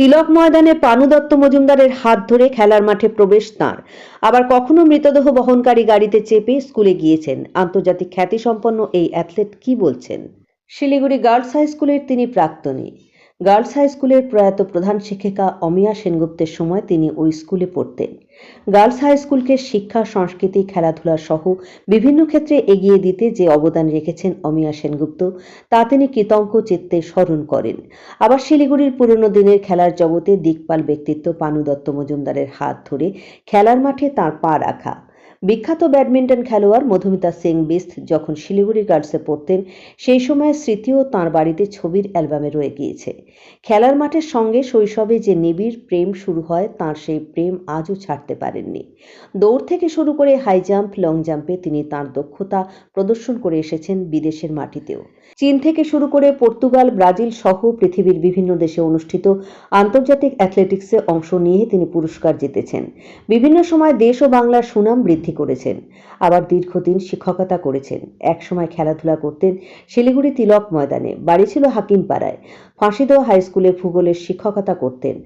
তিলক ময়দানে পানু দত্ত মজুমদারের হাত ধরে খেলার মাঠে প্রবেশ তাঁর। আবার কখনো মৃতদেহ বহনকারী গাড়িতে চেপে স্কুলে গিয়েছেন। আন্তর্জাতিক খ্যাতিসম্পন্ন এই অ্যাথলেট কি বলছেন? শিলিগুড়ি গার্লস হাই স্কুলের তিনি প্রাক্তনী। গার্লস হাই স্কুলের প্রয়াত প্রধান শিক্ষিকা অমিয়া সেনগুপ্তের সময় তিনি ওই স্কুলে পড়তেন। গার্লস হাই স্কুলকে শিক্ষা, সংস্কৃতি, খেলাধুলা সহ বিভিন্ন ক্ষেত্রে এগিয়ে দিতে যে অবদান রেখেছেন অমিয়া সেনগুপ্ত, তা তিনি কৃতজ্ঞ চিত্তে স্মরণ করেন। আবার শিলিগুড়ির পুরনো দিনের খেলার জগতে দিকপাল ব্যক্তিত্ব পানু দত্ত মজুমদারের হাত ধরে খেলার মাঠে তার পা রাখা। বিখ্যাত ব্যাডমিন্টন খেলোয়াড় মধুমিতা সিং বিস্ত যখন শিলিগুড়ি গার্লসে পড়তেন, সেই সময় স্মৃতিও তাঁর বাড়িতে ছবির অ্যালবামে রয়ে গিয়েছে। খেলার মাঠের সঙ্গে শৈশবে যে নিবিড় প্রেম শুরু হয়, তাঁর সেই প্রেম আজও ছাড়তে পারেননি। দৌড় থেকে শুরু করে হাই জাম্প, লং জাম্পে তিনি তাঁর দক্ষতা প্রদর্শন করে এসেছেন বিদেশের মাটিতেও। চীন থেকে শুরু করে পর্তুগাল, ব্রাজিল সহ পৃথিবীর বিভিন্ন দেশে অনুষ্ঠিত আন্তর্জাতিক অ্যাথলেটিক্সে অংশ নিয়ে তিনি পুরস্কার জিতেছেন। বিভিন্ন সময় দেশ ও বাংলার সুনাম বৃদ্ধি করেছেন। আবার দীর্ঘদিন শিক্ষকতা করেছেন। একসময় খেলাধুলা করতেন শিলিগুড়ি তিলক ময়দানে। বাড়ি ছিল হাকিমপাড়ায়। ফাঁসিদহ হাই স্কুলে ভূগোলের শিক্ষকতা করতেন।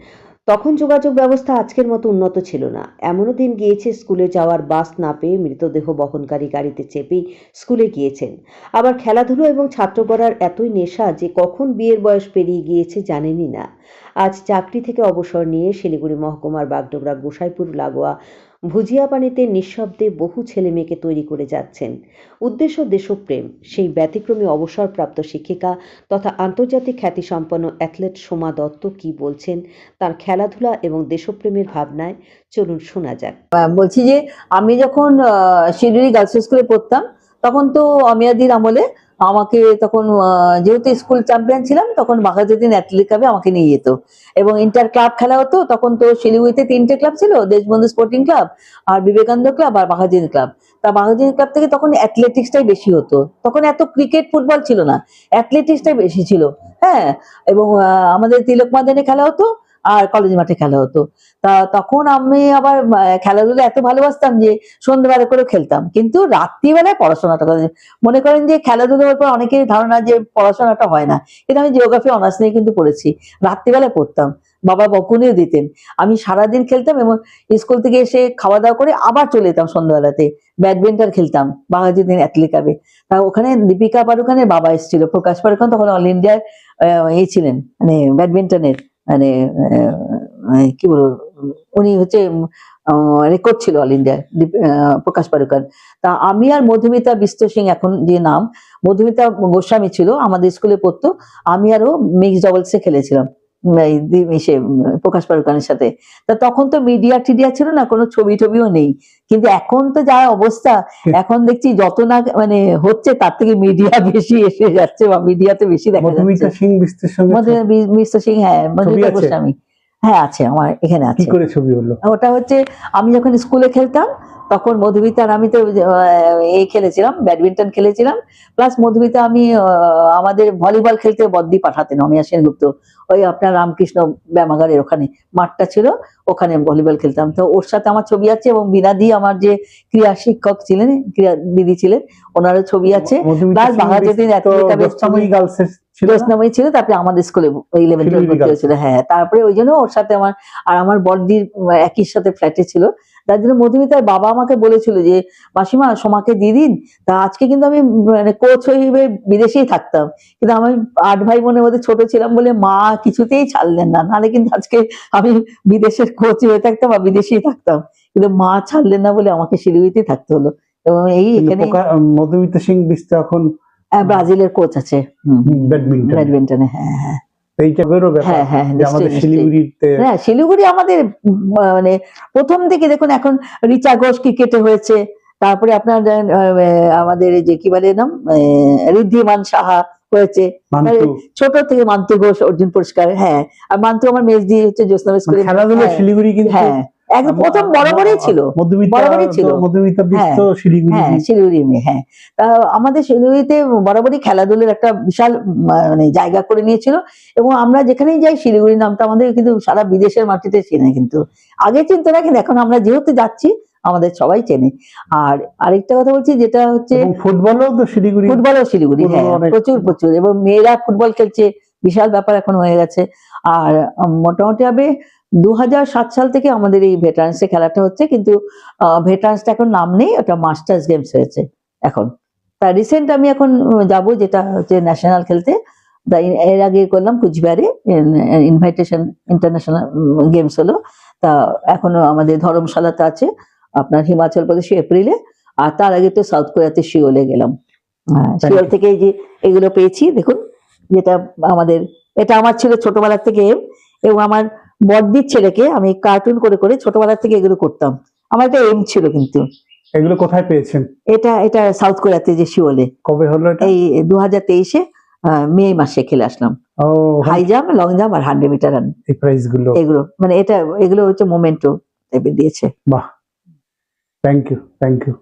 তখন যোগাযোগ ব্যবস্থা আজকের মতো উন্নত ছিল না। এমনও দিন গিয়েছে, স্কুলে যাওয়ার বাস না পেয়ে মৃতদেহ বহনকারী গাড়িতে চেপেই স্কুলে গিয়েছেন। আবার খেলাধুলো এবং ছাত্র পড়ার এতই নেশা যে কখন বিয়ের বয়স পেরিয়ে গিয়েছে জানেনই না। আজ চাকরি থেকে অবসর নিয়ে শিলিগুড়ি মহকুমার বাগডোগরা গোসাইপুর লাগোয়া ভুজিয়াপানিতে নিঃশব্দে বহু ছেলে মেয়েকে তৈরি করে যাচ্ছেন। উদ্দেশ্য দেশপ্রেম। সেই ব্যতিক্রমী অবসরপ্রাপ্ত শিক্ষিকা তথা আন্তর্জাতিক খ্যাতিসম্পন্ন অ্যাথলেট সোমা দত্ত কি বলছেন তার খেলাধুলা এবং দেশপ্রেমের ভাবনায়? চলুন শোনা যাক। বলছি যে আমি যখন শিলিগুড়ি গার্লস স্কুলে পড়তাম, তখন তো অমিয়াদির আমলে আমাকে তখন যেহেতু স্কুল চ্যাম্পিয়ন ছিলাম, তখন বাঘাযতীন অ্যাথলেটিক ক্লাবে আমাকে নিয়ে যেত। এবং ইন্টার ক্লাব খেলা হতো, তখন তো শিলিগুড়িতে তিনটে ক্লাব ছিল, দেশবন্ধু স্পোর্টিং ক্লাব আর বিবেকানন্দ ক্লাব আর বাঘাযতীন ক্লাব তা বাঘাযতীন ক্লাব থেকে তখন অ্যাথলেটিক্সটাই বেশি হতো। তখন এত ক্রিকেট ফুটবল ছিল না অ্যাথলেটিক্সটাই বেশি ছিল। হ্যাঁ এবং আমাদের তিলক ময়দানে খেলা হতো আর কলেজ মাঠে খেলা হতো। তা তখন আমি আবার খেলাধুলা এত ভালোবাসতাম যে সন্ধ্যেবেলা করে খেলতাম। কিন্তু রাত্রিবেলায় পড়াশোনাটা মনে করেন যে খেলাধুলার উপর অনেকের ধারণা যে পড়াশোনাটা হয় না। কিন্তু আমি জিওগ্রাফি অনার্স নিয়ে কিন্তু পড়েছি। রাত্রিবেলায় পড়তাম। বাবা বকুনিও দিতেন। আমি সারাদিন খেলতাম এবং স্কুল থেকে এসে খাওয়া দাওয়া করে আবার চলে যেতাম সন্ধ্যাবেলাতে ব্যাডমিন্টন খেলতাম বাঙালি দিন অ্যাথলিকাবে তা ওখানে দীপিকা পাড়ুকানের বাবা এসেছিল, প্রকাশ পাড়ুকান তখন অল ইন্ডিয়ার এই ছিলেন মানে ব্যাডমিন্টনের। মানে কি বলব, উনি হচ্ছে রেকর্ড ছিল অল ইন্ডিয়া প্রকাশ পাড়ুকান তা আমি আর মধুমিতা বিশ্ব সিং এখন যে নাম, মধুমিতা গোস্বামী ছিল আমাদের স্কুলে পড়তো, আমি আরও মিক্স ডবলসে খেলেছিলাম। প্রকাশ পাড়ুকানের সাথে। তা তখন তো মিডিয়া টিডিয়া ছিল না কোনো ছবি টবিও নেই। কিন্তু এখন তো যা অবস্থা এখন দেখছি যত না মানে হচ্ছে তার থেকে মিডিয়া বেশি এসে যাচ্ছে বা মিডিয়াতে বেশি দেখা যাচ্ছে। সিং মিস্টার হ্যাঁ মধুমিতা আছে? গোস্বামী। হ্যাঁ আছে আমার এখানে কি আছে। করে ছবি হলো? ওটা হচ্ছে আমি যখন স্কুলে খেলতাম তখন মধুমিতা আর আমি তো এই খেলেছিলাম ব্যাডমিন্টন খেলেছিলাম। প্লাস মধুমিতা আমি আমাদের ভলিবল খেলতে বদ্দি পাঠাতেন অমিয়া সেনগুপ্ত। ওই আপনার রামকৃষ্ণ ব্যামাগারের ওখানে মাঠটা ছিল ওখানে ভলিবল খেলতাম। তো ওর সাথে আমার ছবি আছে এবং বিনাদি আমার যে ক্রীড়া শিক্ষক ছিলেন ক্রীড়া দিদি ছিলেন ওনারও ছবি আছে। প্লাস সিং ছিল তারপরে আমাদের স্কুলে ইলেভেন টুয়েলভ শিলিগুড়ি ভর্তি হয়েছিল হ্যাঁ তারপরে ওই জন্য ওর সাথে আমার আর আমার বড়দির একই সাথে ফ্ল্যাটে ছিল। তার জন্য মধুমিতার বাবা আমাকে বলেছিল যে মাসিমা সোমাকে দিয়ে দিন। তা আজকে কিন্তু আমি মানে কোচ হয়ে বিদেশেই থাকতাম। কিন্তু আমি আট ভাই বোনের মধ্যে ছোট ছিলাম বলে মা কিছুতেই ছাড়লেন না। নাহলে কিন্তু আজকে আমি বিদেশের কোচ হয়ে থাকতাম বা বিদেশেই থাকতাম। কিন্তু মা ছাড়লেন না বলে আমাকে শিলিগুড়িতেই থাকতে হলো। এবং এই এখানে মধুমিতা সিং বিস্ত এখন ব্রাজিলের কোচ আছে। ব্যাডমিন্টন। ব্যাডমিন্টনে হ্যাঁ হ্যাঁ। হ্যাঁ হ্যাঁ। শিলিগুড়িতে হ্যাঁ শিলিগুড়ি আমাদের মানে প্রথম থেকে দেখুন এখন রিচা ঘোষ ক্রিকেটে হয়েছে। তারপরে আপনার আমাদের এই যে কি বলে নাম? ঋদ্ধিমান সাহা হয়েছে। ছোট থেকে মান্তু ঘোষ অর্জুন পুরস্কার হ্যাঁ। আর মান্তু আমার মেজ দিয়ে হচ্ছে জ্যোৎস্না মানে খেলাধুলা শিলিগুড়ি কিন্তু হ্যাঁ। একদম প্রথম বরাবরই ছিল বরাবরই ছিল। তো মধুমিতা বিস্ত শিলিগুড়ি। হ্যাঁ শিলিগুড়ি হ্যাঁ। তা আমাদের শিলিগুড়িতে বরাবরই খেলাধুলার একটা বিশাল মানে জায়গা করে নিয়েছিল এবং আমরা যেখানেই যাই শিলিগুড়ি নামটা আমাদের কিন্তু সারা বিদেশের মাটিতে চেনে কিন্তু। আগে চিনতো না কিন্তু এখন আমরা যেহেতু যাচ্ছি আমাদের সবাই চেনে। আর আরেকটা কথা বলছি যেটা হচ্ছে ফুটবলও তো শিলিগুড়ি। ফুটবলও শিলিগুড়ি হ্যাঁ প্রচুর প্রচুর। এবং মেয়েরা ফুটবল খেলছে বিশাল ব্যাপার এখন হয়ে গেছে। আর মোটামুটি ভাবে দু সাত সাল থেকে আমাদের এই ভেটারান্সে খেলাটা হচ্ছে কিন্তু ভেটারান্সটা এখন নাম নেই ওটা মাস্টার্স গেমস হয়েছে এখন। তা রিসেন্ট আমি এখন যাব যেটা হচ্ছে ন্যাশনাল খেলতে। তা এর আগে করলাম কুচবিহারে ইনভাইটেশন ইন্টারন্যাশনাল গেমস হলো। তা এখনও আমাদের ধর্মশালাতে আছে আপনার হিমাচল প্রদেশে এপ্রিলে আর তার আগে তো সাউথ কোরিয়াতে শিওলে গেলাম। শিওল থেকে যে এগুলো পেয়েছি দেখুন যেটা আমাদের এটা আমার ছিল ছোটবেলার থেকে এবং আমার বড়দির ছেলেকে আমি কার্টুন করে করে ছোটবেলা থেকে এগুলো করতাম। আমার একটা এম ছিল কিন্তু। এগুলো কোথায় পেয়েছেন? এটা এটা সাউথ কোরিয়াতে যে শিওলে কবে হলো এটা? এই দু হাজার তেইশে মে মাসে খেলে আসলাম। ও হাই জাম্প লং জাম্প আর হান্ড্রেড মিটার রান এই প্রাইজগুলো। এগুলো মানে এটা এগুলো হচ্ছে মোমেন্টো দিয়েছে। বাহ। Thank you thank you